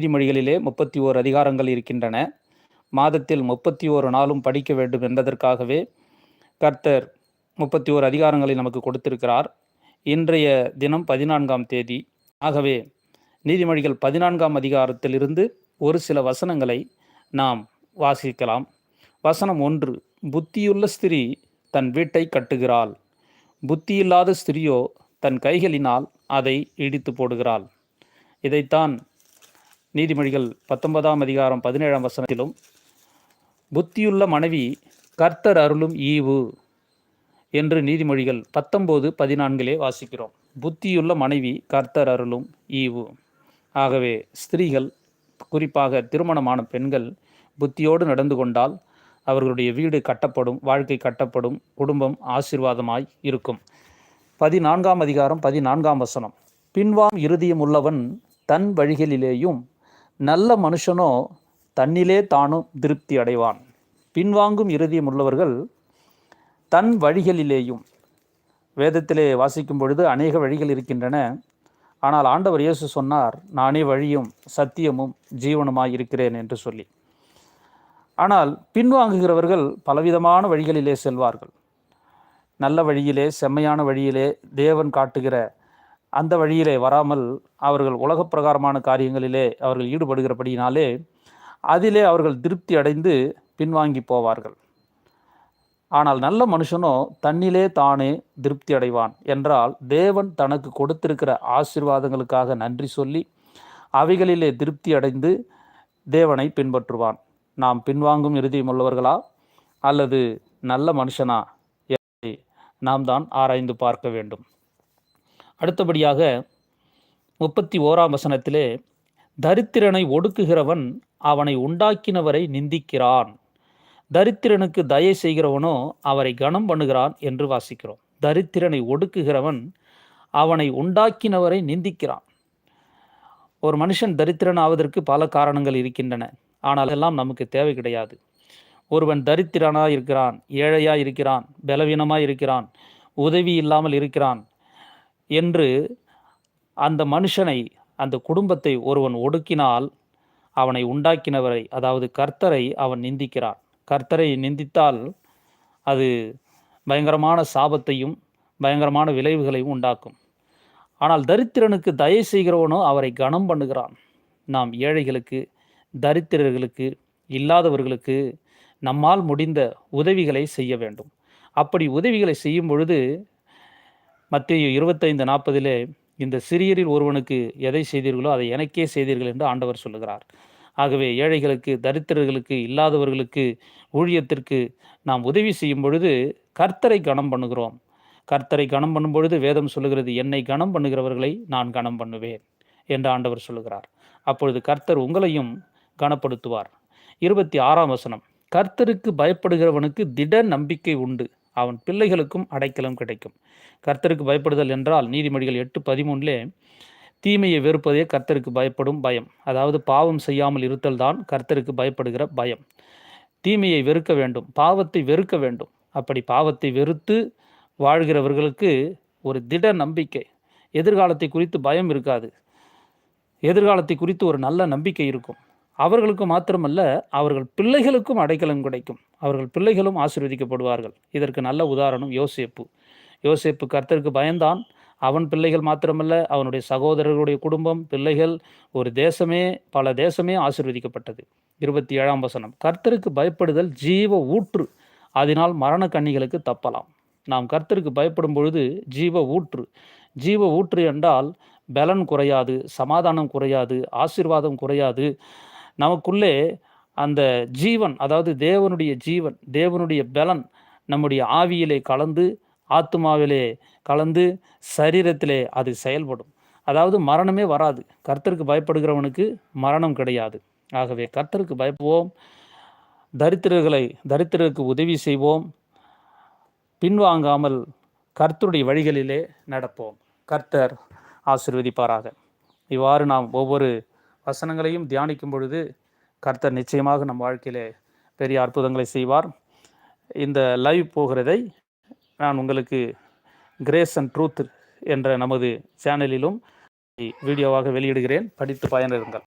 நீதிமொழிகளிலே முப்பத்தி ஓர் அதிகாரங்கள் இருக்கின்றன. மாதத்தில் முப்பத்தி ஓரு நாளும் படிக்க வேண்டும் என்பதற்காகவே கர்த்தர் முப்பத்தி ஓர் அதிகாரங்களை நமக்கு கொடுத்திருக்கிறார். இன்றைய தினம் பதினான்காம் தேதி. ஆகவே நீதிமொழிகள் பதினான்காம் அதிகாரத்திலிருந்து ஒரு சில வசனங்களை நாம் வாசிக்கலாம். வசனம் ஒன்று புத்தியுள்ள ஸ்திரீ தன் வீட்டை கட்டுகிறாள். புத்தியில்லாத ஸ்திரியோ தன் கைகளினால் அதை இடித்து போடுகிறாள். இதைத்தான் நீதிமொழிகள் பத்தொன்பதாம் அதிகாரம் பதினேழாம் வசனத்திலும் புத்தியுள்ள மனைவி கர்த்தர் அருளும் ஈவு என்று நீதிமொழிகள் பத்தொம்போது பதினான்கிலே வாசிக்கிறோம். புத்தியுள்ள மனைவி கர்த்தர் அருளும் ஈவு ஆகவே ஸ்திரீகள் குறிப்பாக திருமணமான பெண்கள் புத்தியோடு நடந்து கொண்டால் அவர்களுடைய வீடு கட்டப்படும் வாழ்க்கை கட்டப்படும் குடும்பம் ஆசீர்வாதமாய் இருக்கும். பதினான்காம் அதிகாரம் பதினான்காம் வசனம். பின்வாம் இறுதியும் உள்ளவன் தன் வழிகளிலேயும் நல்ல மனுஷனோ தன்னிலே தானும் திருப்தி அடைவான். பின்வாங்கும் இறுதியம் உள்ளவர்கள் தன் வழிகளிலேயும் வேதத்திலே வாசிக்கும் பொழுது அநேக வழிகள் இருக்கின்றன. ஆனால் ஆண்டவர் இயேசு சொன்னார் நானே வழியும் சத்தியமும் ஜீவனுமாய் இருக்கிறேன் என்று சொல்லி. ஆனால் பின்வாங்குகிறவர்கள் பலவிதமான வழிகளிலே செல்வார்கள். நல்ல வழியிலே செம்மையான வழியிலே தேவன் காட்டுகிற அந்த வழியிலே வராமல் அவர்கள் உலக பிரகாரமான காரியங்களிலே அவர்கள் ஈடுபடுகிறபடியினாலே அதிலே அவர்கள் திருப்தி அடைந்து பின்வாங்கி போவார்கள். ஆனால் நல்ல மனுஷனோ தன்னிலே தானே திருப்தி அடைவான் என்றால் தேவன் தனக்கு கொடுத்திருக்கிற ஆசிர்வாதங்களுக்காக நன்றி சொல்லி அவைகளிலே திருப்தி அடைந்து தேவனை பின்பற்றுவான். நாம் பின்வாங்கும் இறுதியும் உள்ளவர்களா அல்லது நல்ல மனுஷனா என்பதை நாம் தான் ஆராய்ந்து பார்க்க வேண்டும். அடுத்தபடியாக முப்பத்தி ஓராம் வசனத்திலே தரித்திரனை ஒடுக்குகிறவன் அவனை உண்டாக்கினவரை நிந்திக்கிறான். தரித்திரனுக்கு தயை செய்கிறவனோ அவரை கனம் பண்ணுகிறான் என்று வாசிக்கிறோம். தரித்திரனை ஒடுக்குகிறவன் அவனை உண்டாக்கினவரை நிந்திக்கிறான். ஒரு மனுஷன் தரித்திரன் ஆவதற்கு பல காரணங்கள் இருக்கின்றன. ஆனால் எல்லாம் நமக்கு தேவை கிடையாது. ஒருவன் தரித்திரனாக இருக்கிறான் ஏழையாக இருக்கிறான் பலவீனமாக இருக்கிறான் உதவி இல்லாமல் இருக்கிறான் என்று அந்த மனுஷனை அந்த குடும்பத்தை ஒருவன் ஒடுக்கினால் அவனை உண்டாக்கினவரை அதாவது கர்த்தரை அவன் நிந்திக்கிறான். கர்த்தரை நிந்தித்தால் அது பயங்கரமான சாபத்தையும் பயங்கரமான விளைவுகளையும் உண்டாக்கும். ஆனால் தரித்திரனுக்கு தயை செய்கிறவனோ அவரை கனம் பண்ணுகிறான். நாம் ஏழைகளுக்கு தரித்திரர்களுக்கு இல்லாதவர்களுக்கு நம்மால் முடிந்த உதவிகளை செய்ய வேண்டும். அப்படி உதவிகளை செய்யும் பொழுது மத்திய இருபத்தைந்து நாற்பதிலே இந்த சிறியரில் ஒருவனுக்கு எதை செய்தீர்களோ அதை எனக்கே செய்தீர்கள் என்று ஆண்டவர் சொல்லுகிறார். ஆகவே ஏழைகளுக்கு தரித்திரர்களுக்கு இல்லாதவர்களுக்கு ஊழியத்திற்கு நாம் உதவி செய்யும் பொழுது கர்த்தரை கனம் பண்ணுகிறோம். கர்த்தரை கனம் பண்ணும் பொழுது வேதம் சொல்லுகிறது என்னை கனம் பண்ணுகிறவர்களை நான் கனம் பண்ணுவேன் என்று ஆண்டவர் சொல்லுகிறார். அப்பொழுது கர்த்தர் உங்களையும் கனப்படுத்துவார். இருபத்தி ஆறாம் வசனம் கர்த்தருக்கு பயப்படுகிறவனுக்கு திட நம்பிக்கை உண்டு. அவன் பிள்ளைகளுக்கும் அடைக்கலம் கிடைக்கும். கர்த்தருக்கு பயப்படுதல் என்றால் நீதிமொழிகள் எட்டு பதிமூணுலே தீமையை வெறுப்பதே கர்த்தருக்கு பயப்படும் பயம். அதாவது பாவம் செய்யாமல் இருத்தல் தான் கர்த்தருக்கு பயப்படுகிற பயம். தீமையை வெறுக்க வேண்டும் பாவத்தை வெறுக்க வேண்டும். அப்படி பாவத்தை வெறுத்து வாழ்கிறவர்களுக்கு ஒரு திட நம்பிக்கை. எதிர்காலத்தை குறித்து பயம் இருக்காது. எதிர்காலத்தை குறித்து ஒரு நல்ல நம்பிக்கை இருக்கும். அவர்களுக்கு மாத்திரமல்ல அவர்கள் பிள்ளைகளுக்கும் அடைக்கலம் கிடைக்கும். அவர்கள் பிள்ளைகளும் ஆசீர்வதிக்கப்படுவார்கள். இதற்கு நல்ல உதாரணம் யோசேப்பு. யோசேப்பு கர்த்தருக்கு பயந்தான். அவன் பிள்ளைகள் மாத்திரமல்ல அவனுடைய சகோதரர்களுடைய குடும்பம் பிள்ளைகள் ஒரு தேசமே பல தேசமே ஆசீர்வதிக்கப்பட்டது. இருபத்தி ஏழாம் வசனம். கர்த்தருக்கு பயப்படுதல் ஜீவ ஊற்று அதனால் மரண கண்ணிகளுக்கு தப்பலாம். நாம் கர்த்தருக்கு பயப்படும் பொழுது ஜீவ ஊற்று. ஜீவ ஊற்று என்றால் பலன் குறையாது சமாதானம் குறையாது ஆசீர்வாதம் குறையாது நமக்குள்ளே அந்த ஜீவன் அதாவது தேவனுடைய ஜீவன் தேவனுடைய பலன் நம்முடைய ஆவியிலே கலந்து ஆத்மாவிலே கலந்து சரீரத்திலே அது செயல்படும். அதாவது மரணமே வராது. கர்த்தருக்கு பயப்படுகிறவனுக்கு மரணம் கிடையாது. ஆகவே கர்த்தருக்கு பயப்புவோம். தரித்திரர்களை தரித்திரருக்கு உதவி செய்வோம். பின்வாங்காமல் கர்த்தருடைய வழிகளிலே நடப்போம். கர்த்தர் ஆசிர்வதிப்பாராக. இவ்வாறு நாம் ஒவ்வொரு வசனங்களையும் தியானிக்கும் பொழுது கர்த்தர் நிச்சயமாக நம் வாழ்க்கையிலே பெரிய அற்புதங்களை செய்வார். இந்த லைவ் போகிறதை நான் உங்களுக்கு கிரேஸ் அண்ட் ட்ரூத் என்ற நமது சேனலிலும் வீடியோவாக வெளியிடுகிறேன். படித்து பயனிருங்கள்